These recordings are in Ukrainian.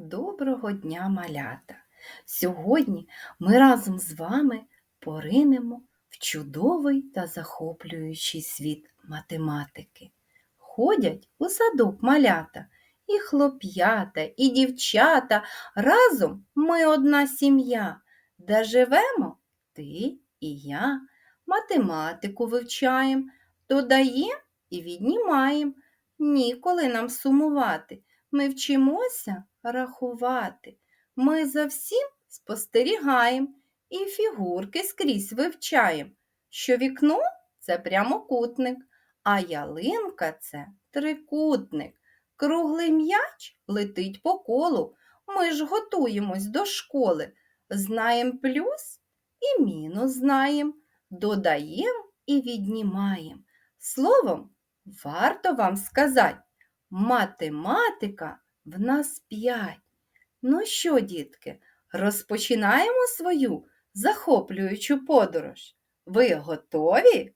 Доброго дня, малята! Сьогодні ми разом з вами поринемо в чудовий та захоплюючий світ математики. Ходять у садок малята, і хлоп'ята, і дівчата. Разом ми одна сім'я, де живемо ти і я. Математику вивчаємо, додаємо і віднімаємо. Ніколи нам сумувати. Ми вчимося рахувати. Ми за всім спостерігаємо і фігурки скрізь вивчаємо, що вікно це прямокутник, а ялинка це трикутник. Круглий м'яч летить по колу. Ми ж готуємось до школи. Знаєм плюс і мінус знаєм, додаєм і віднімаєм. Словом, варто вам сказати, Математика в нас п'ять. Ну що, дітки, розпочинаємо свою захоплюючу подорож. Ви готові?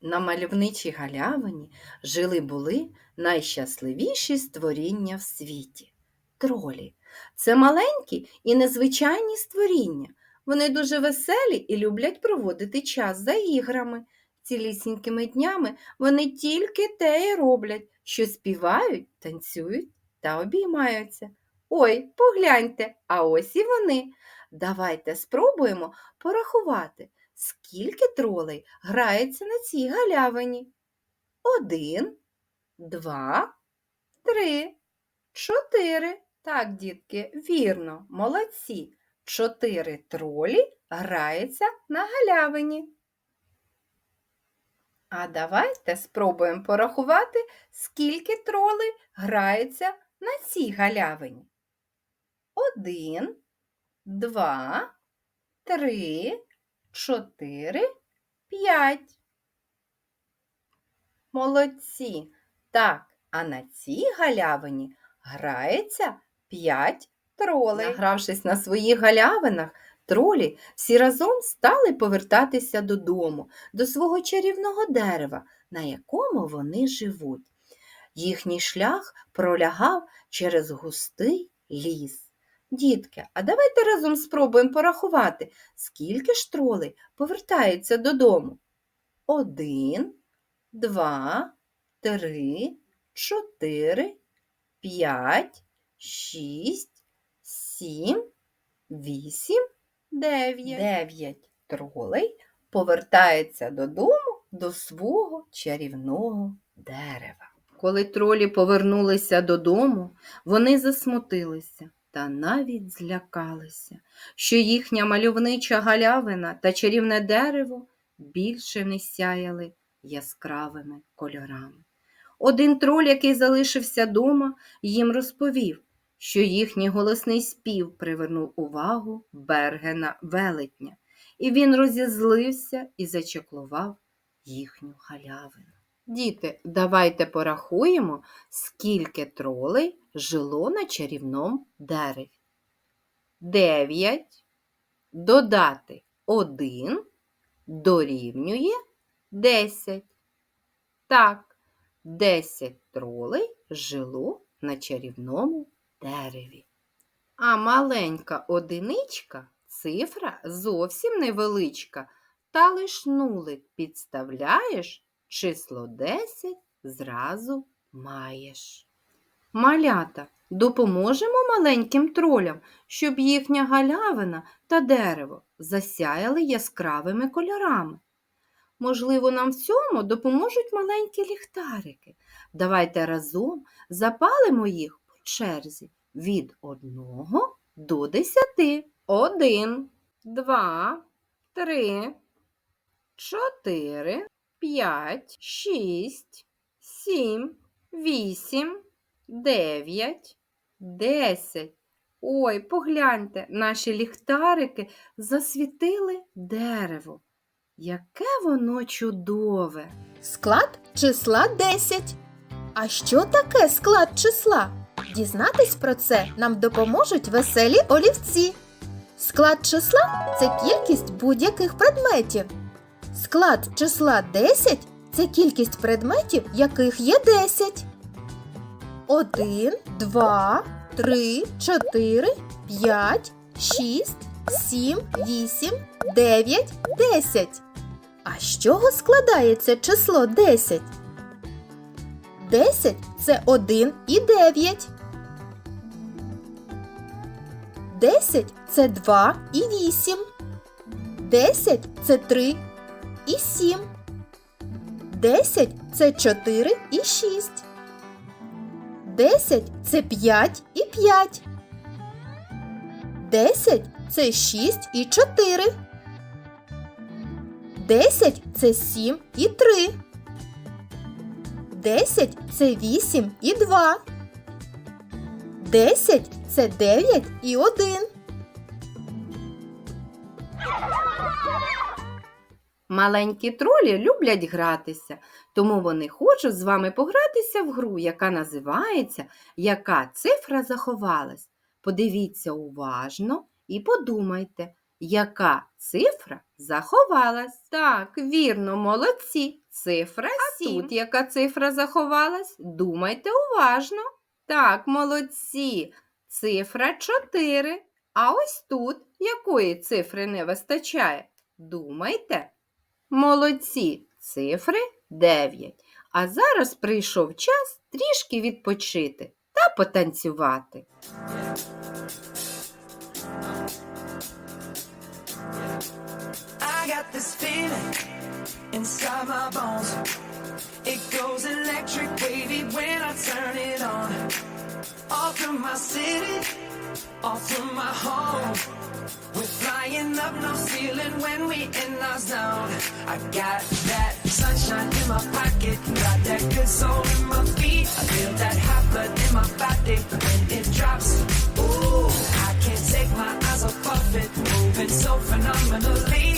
На мальовничій галявині жили були найщасливіші створіння в світі тролі. Це маленькі і незвичайні створіння. Вони дуже веселі і люблять проводити час за іграми. Цілісінькими днями вони тільки те й роблять, що співають, танцюють та обіймаються. Ой, погляньте, а ось і вони. Давайте спробуємо порахувати, скільки тролей грається на цій галявині. Один, два, три, чотири. Так, дітки, вірно, молодці. Чотири тролі граються на галявині. А давайте спробуємо порахувати, скільки тролей грається на цій галявині. Один, два, три, чотири, п'ять. Молодці. Так, а на цій галявині грається п'ять тролей. Награвшись на своїх галявинах, тролі всі разом стали повертатися додому, до свого чарівного дерева, на якому вони живуть. Їхній шлях пролягав через густий ліс. Дітки, а давайте разом спробуємо порахувати, скільки ж тролей повертаються додому. Один, два, три, чотири, п'ять, шість, сім, вісім, дев'ять. Дев'ять тролей повертаються додому до свого чарівного дерева. Коли тролі повернулися додому, вони засмутилися та навіть злякалися, що їхня мальовнича галявина та чарівне дерево більше не сяяли яскравими кольорами. Один троль, який залишився дома, їм розповів, що їхній голосний спів привернув увагу Бергена велетня, і він розізлився і зачеклував їхню галявину. Діти, давайте порахуємо, скільки тролей жило на чарівному дереві. Дев'ять. Додати один дорівнює десять. Так, десять тролей жило на чарівному дереві. А маленька одиничка цифра зовсім невеличка, та лиш нулик підставляєш, число 10 зразу маєш. Малята, допоможемо маленьким тролям, щоб їхня галявина та дерево засяяли яскравими кольорами. Можливо, нам в цьому допоможуть маленькі ліхтарики. Давайте разом запалимо їх по черзі від одного до десяти. Один, два, три, чотири, п'ять, шість, сім, вісім, дев'ять, десять. Ой, погляньте, наші ліхтарики засвітили дерево. Яке воно чудове! Склад числа 10. А що таке склад числа? Дізнатись про це нам допоможуть веселі олівці. Склад числа це кількість будь-яких предметів. Склад числа 10 це кількість предметів, яких є 10. 1, 2, три, чотири, п'ять, шість, сім, вісім, дев'ять, десять. А з чого складається число 10? 10 – це 1 і 9. 10 – це 2 і 8. 10 – це 3 і 7. 10 – це 4 і 6. 10 – це 5 і 5. 10 – це 6 і 4. 10 – це 7 і 3. 10 – це 8 і 2. 10 – це 9 і 1. Маленькі тролі люблять гратися, тому вони хочуть з вами погратися в гру, яка називається Яка цифра заховалась. Подивіться уважно і подумайте, яка цифра заховалась. Так, вірно, молодці. Цифра 7. А тут яка цифра заховалась? Думайте уважно. Так, молодці. Цифра 4. А ось тут якої цифри не вистачає? Думайте. Молодці, цифри 9. А зараз прийшов час трішки відпочити та потанцювати. I got this Off from my city, off from my home. We're flying up no ceiling when we in our zone. I got that sunshine in my pocket, got that good soul in my feet. I feel that hot blood in my body when it drops. Ooh, I can't take my eyes off of it, moving so phenomenally.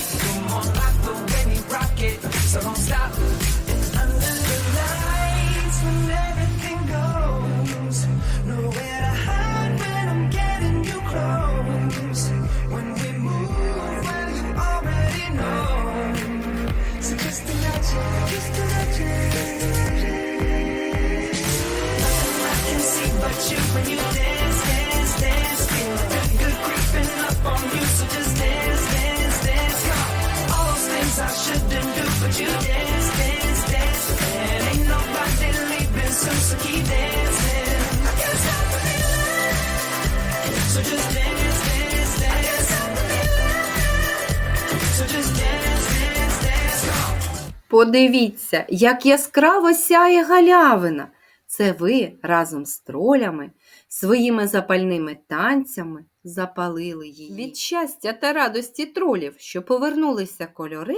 Подивіться, як яскраво сяє галявина. Це ви разом з тролями своїми запальними танцями запалили її. Від щастя та радості тролів, що повернулися кольори,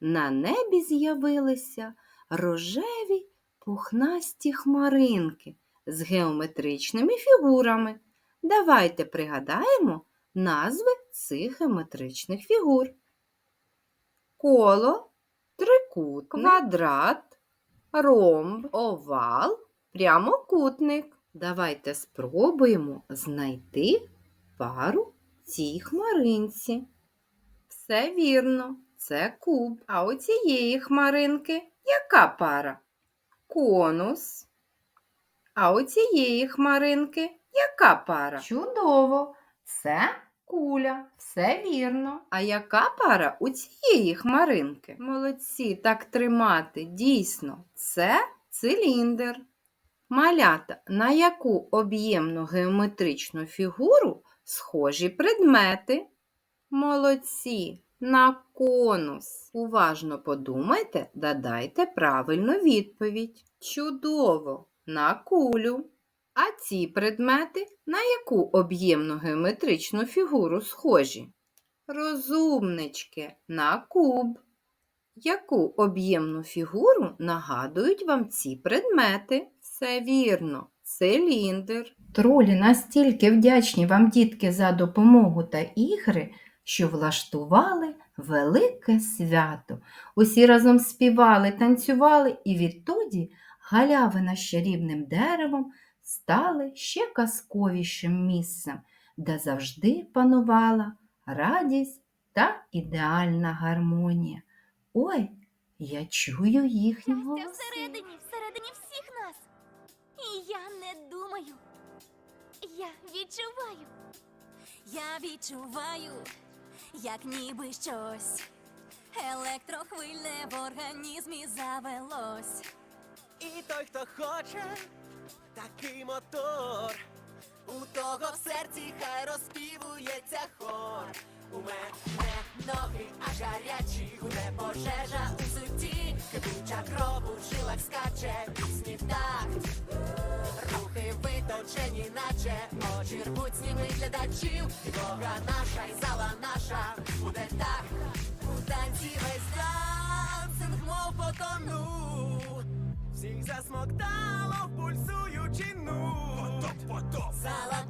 на небі з'явилися рожеві пухнасті хмаринки з геометричними фігурами. Давайте пригадаємо назви цих геометричних фігур. Коло, трикутник, квадрат, ромб, овал, прямокутник. Давайте спробуємо знайти пару цій хмаринці. Все вірно, це куб. А у цієї хмаринки яка пара? Конус. А у цієї хмаринки яка пара? Чудово! Це куля. Все вірно. А яка пара у цієї хмаринки? Молодці, так тримати. Дійсно, це циліндр. Малята, на яку об'ємну геометричну фігуру схожі предмети? Молодці, на конус. Уважно подумайте, додайте правильну відповідь. Чудово, на кулю. А ці предмети на яку об'ємну геометричну фігуру схожі? Розумнички, на куб. Яку об'ємну фігуру нагадують вам ці предмети? Все вірно, циліндр. Тролі настільки вдячні вам, дітки, за допомогу та ігри, що влаштували велике свято. Усі разом співали, танцювали, і відтоді галявина з чарівним деревом стали ще казковішим місцем, де завжди панувала радість та ідеальна гармонія. Ой, я чую їхні голоси. всередині, всередині всіх. І я не думаю. Я відчуваю. Я відчуваю, як ніби щось електрохвильне в організмі завелось. І той, хто хоче, такий мотор. У того в серці хай розпівується хор. У мене ноги аж гарячі, гуде пожежа у суті, кипуча кров у жилах скаче, пісні в такт. Рухи виточені, наче очі рвуть сніми глядачів. Підлога наша і зала наша буде так. У танці весь танцинг, мов потонув. Всіх засмоктало в пульсуючі ну. Зала